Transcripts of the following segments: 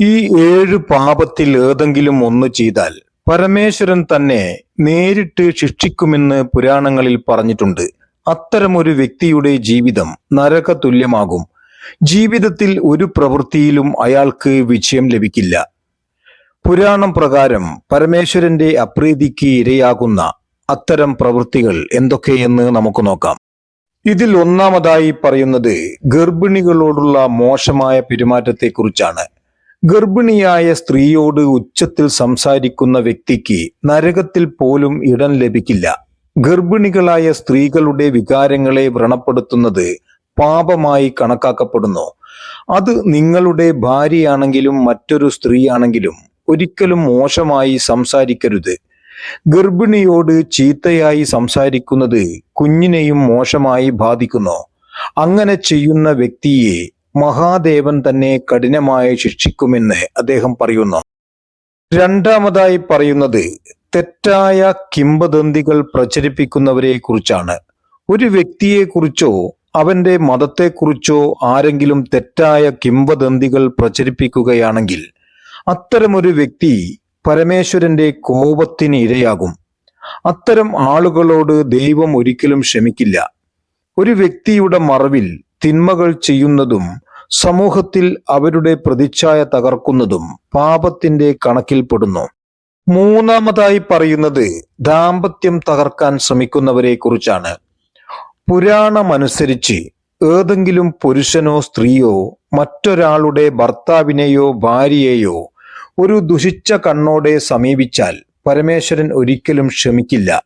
ഈ ഏഴ് പാപത്തിൽ ഏതെങ്കിലും ഒന്ന് ചെയ്താൽ പരമേശ്വരൻ തന്നെ നേരിട്ട് ശിക്ഷിക്കുമെന്ന് പുരാണങ്ങളിൽ പറഞ്ഞിട്ടുണ്ട്. അത്തരമൊരു വ്യക്തിയുടെ ജീവിതം നരക തുല്യമാകും ജീവിതത്തിൽ ഒരു പ്രവൃത്തിയിലും അയാൾക്ക് വിജയം ലഭിക്കില്ല. പുരാണം പ്രകാരം പരമേശ്വരന്റെ അപ്രീതിക്ക് ഇരയാകുന്ന അത്തരം പ്രവൃത്തികൾ എന്തൊക്കെയെന്ന് നമുക്ക് നോക്കാം. ഇതിൽ ഒന്നാമതായി പറയുന്നത് ഗർഭിണികളോടുള്ള മോശമായ പെരുമാറ്റത്തെക്കുറിച്ചാണ്. ഗർഭിണിയായ സ്ത്രീയോട് ഉച്ചത്തിൽ സംസാരിക്കുന്ന വ്യക്തിക്ക് നരകത്തിൽ പോലും ഇടം ലഭിക്കില്ല. ഗർഭിണികളായ സ്ത്രീകളുടെ വികാരങ്ങളെ വ്രണപ്പെടുത്തുന്നത് പാപമായി കണക്കാക്കപ്പെടുന്നു. അത് നിങ്ങളുടെ ഭാര്യയാണെങ്കിലും മറ്റൊരു സ്ത്രീയാണെങ്കിലും ഒരിക്കലും മോശമായി സംസാരിക്കരുത്. ഗർഭിണിയോട് ചീത്തയായി സംസാരിക്കുന്നത് കുഞ്ഞിനെയും മോശമായി ബാധിക്കുന്നു. അങ്ങനെ ചെയ്യുന്ന വ്യക്തിയെ മഹാദേവൻ തന്നെ കഠിനമായി ശിക്ഷിക്കുമെന്ന് അദ്ദേഹം പറയുന്നു. രണ്ടാമതായി പറയുന്നത് തെറ്റായ കിംബദന്തികൾ പ്രചരിപ്പിക്കുന്നവരെ കുറിച്ചാണ്. ഒരു വ്യക്തിയെക്കുറിച്ചോ അവന്റെ മതത്തെക്കുറിച്ചോ ആരെങ്കിലും തെറ്റായ കിംവദന്തികൾ പ്രചരിപ്പിക്കുകയാണെങ്കിൽ അത്തരമൊരു വ്യക്തി പരമേശ്വരന്റെ കോപത്തിന് ഇരയാകും. അത്തരം ആളുകളോട് ദൈവം ഒരിക്കലും ക്ഷമിക്കില്ല. ഒരു വ്യക്തിയുടെ മറവിൽ തിന്മകൾ ചെയ്യുന്നതും സമൂഹത്തിൽ അവരുടെ പ്രതിച്ഛായ തകർക്കുന്നതും പാപത്തിന്റെ കണക്കിൽപ്പെടുന്നു മൂന്നാമതായി പറയുന്നത് ദാമ്പത്യം തകർക്കാൻ ശ്രമിക്കുന്നവരെ കുറിച്ചാണ്. പുരാണമനുസരിച്ച് ഏതെങ്കിലും പുരുഷനോ സ്ത്രീയോ മറ്റൊരാളുടെ ഭർത്താവിനെയോ ഭാര്യയെയോ ഒരു ദുഷിച്ച കണ്ണോടെ സമീപിച്ചാൽ പരമേശ്വരൻ ഒരിക്കലും ക്ഷമിക്കില്ല.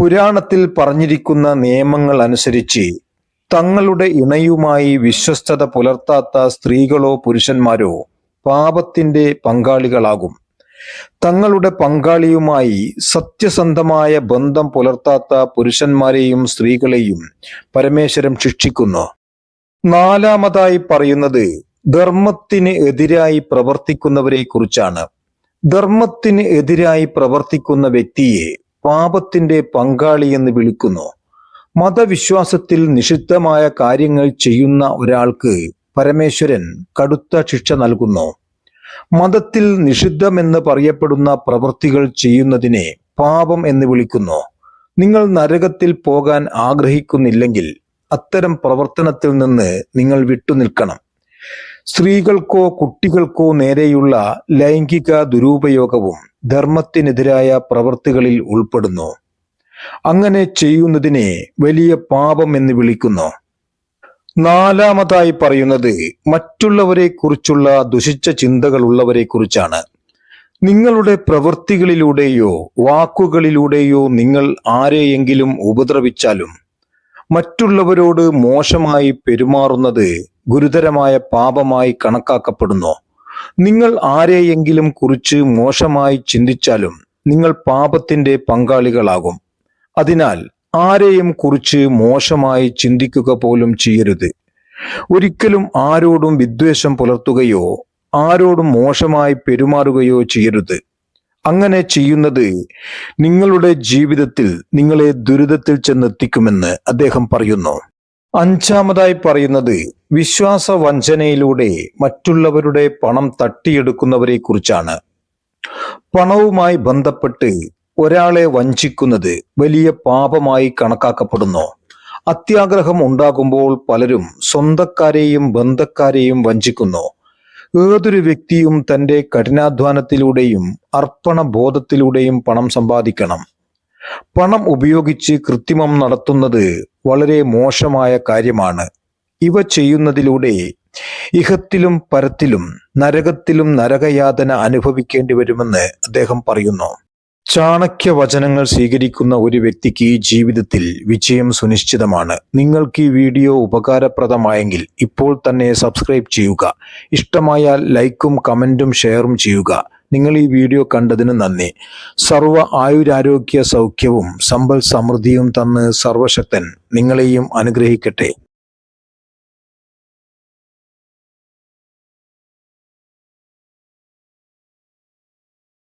പുരാണത്തിൽ പറഞ്ഞിരിക്കുന്ന നിയമങ്ങൾ അനുസരിച്ച് തങ്ങളുടെ ഇണയുമായി വിശ്വസ്തത പുലർത്താത്ത സ്ത്രീകളോ പുരുഷന്മാരോ പാപത്തിന്റെ പങ്കാളികളാകും. തങ്ങളുടെ പങ്കാളിയുമായി സത്യസന്ധമായ ബന്ധം പുലർത്താത്ത പുരുഷന്മാരെയും സ്ത്രീകളെയും പരമേശ്വരം ശിക്ഷിക്കുന്നു. നാലാമതായി പറയുന്നത് ധർമ്മത്തിന് എതിരായി പ്രവർത്തിക്കുന്നവരെ കുറിച്ചാണ്. ധർമ്മത്തിന് എതിരായി പ്രവർത്തിക്കുന്ന വ്യക്തിയെ പാപത്തിന്റെ പങ്കാളി എന്ന് വിളിക്കുന്നു. മതവിശ്വാസത്തിൽ നിഷിദ്ധമായ കാര്യങ്ങൾ ചെയ്യുന്ന ഒരാൾക്ക് പരമേശ്വരൻ കടുത്ത ശിക്ഷ നൽകുന്നു. മതത്തിൽ നിഷിദ്ധമെന്ന് പറയപ്പെടുന്ന പ്രവൃത്തികൾ ചെയ്യുന്നതിനെ പാപം എന്ന് വിളിക്കുന്നു. നിങ്ങൾ നരകത്തിൽ പോകാൻ ആഗ്രഹിക്കുന്നില്ലെങ്കിൽ അത്തരം പ്രവർത്തനത്തിൽ നിന്ന് നിങ്ങൾ വിട്ടുനിൽക്കണം സ്ത്രീകൾക്കോ കുട്ടികൾക്കോ നേരെയുള്ള ലൈംഗിക ദുരുപയോഗവും ധർമ്മത്തിനെതിരായ പ്രവൃത്തികളിൽ ഉൾപ്പെടുന്നു. അങ്ങനെ ചെയ്യുന്നതിനെ വലിയ പാപം എന്ന് വിളിക്കുന്നു. നാലാമതായി പറയുന്നത് മറ്റുള്ളവരെ കുറിച്ചുള്ള ദുഷിച്ച ചിന്തകൾ ഉള്ളവരെ കുറിച്ചാണ് നിങ്ങളുടെ പ്രവൃത്തികളിലൂടെയോ വാക്കുകളിലൂടെയോ നിങ്ങൾ ആരെയെങ്കിലും ഉപദ്രവിച്ചാലും മറ്റുള്ളവരോട് മോശമായി പെരുമാറുന്നത് ഗുരുതരമായ പാപമായി കണക്കാക്കപ്പെടുന്നു. നിങ്ങൾ ആരെയെങ്കിലും കുറിച്ച് മോശമായി ചിന്തിച്ചാലും നിങ്ങൾ പാപത്തിന്റെ പങ്കാളികളാകും. അതിനാൽ ആരെയും കുറിച്ച് മോശമായി ചിന്തിക്കുക പോലും ചെയ്യരുത്. ഒരിക്കലും ആരോടും വിദ്വേഷം പുലർത്തുകയോ ആരോടും മോശമായി പെരുമാറുകയോ ചെയ്യരുത്. അങ്ങനെ ചെയ്യുന്നത് നിങ്ങളുടെ ജീവിതത്തിൽ നിങ്ങളെ ദുരിതത്തിൽ ചെന്നെത്തിക്കുമെന്ന് അദ്ദേഹം പറയുന്നു. അഞ്ചാമതായി പറയുന്നത് വിശ്വാസ വഞ്ചനയിലൂടെ മറ്റുള്ളവരുടെ പണം തട്ടിയെടുക്കുന്നവരെ കുറിച്ചാണ് പണവുമായി ബന്ധപ്പെട്ട് ഒരാളെ വഞ്ചിക്കുന്നത് വലിയ പാപമായി കണക്കാക്കപ്പെടുന്നു. അത്യാഗ്രഹം ഉണ്ടാകുമ്പോൾ പലരും സ്വന്തക്കാരെയും ബന്ധക്കാരെയും വഞ്ചിക്കുന്നു. ഏതൊരു വ്യക്തിയും തന്റെ കഠിനാധ്വാനത്തിലൂടെയും അർപ്പണ ബോധത്തിലൂടെയും പണം സമ്പാദിക്കണം. പണം ഉപയോഗിച്ച് കൃത്രിമം നടത്തുന്നത് വളരെ മോശമായ കാര്യമാണ്. ഇവ ചെയ്യുന്നതിലൂടെ ഇഹത്തിലും പരത്തിലും നരകത്തിലും നരകയാതന അനുഭവിക്കേണ്ടി വരുമെന്ന് അദ്ദേഹം പറയുന്നു. ചാണക്യ വചനങ്ങൾ സ്വീകരിക്കുന്ന ഒരു വ്യക്തിക്ക് ജീവിതത്തിൽ വിജയം സുനിശ്ചിതമാണ്. നിങ്ങൾക്ക് ഈ വീഡിയോ ഉപകാരപ്രദമായെങ്കിൽ ഇപ്പോൾ തന്നെ സബ്സ്ക്രൈബ് ചെയ്യുക. ഇഷ്ടമായാൽ ലൈക്കും കമന്റും ഷെയറും ചെയ്യുക. നിങ്ങൾ ഈ വീഡിയോ കണ്ടതിന് നന്ദി. സർവ ആയുരാരോഗ്യ സൗഖ്യവും സമ്പൽ സമൃദ്ധിയും തന്ന് സർവശക്തൻ നിങ്ങളെയും അനുഗ്രഹിക്കട്ടെ.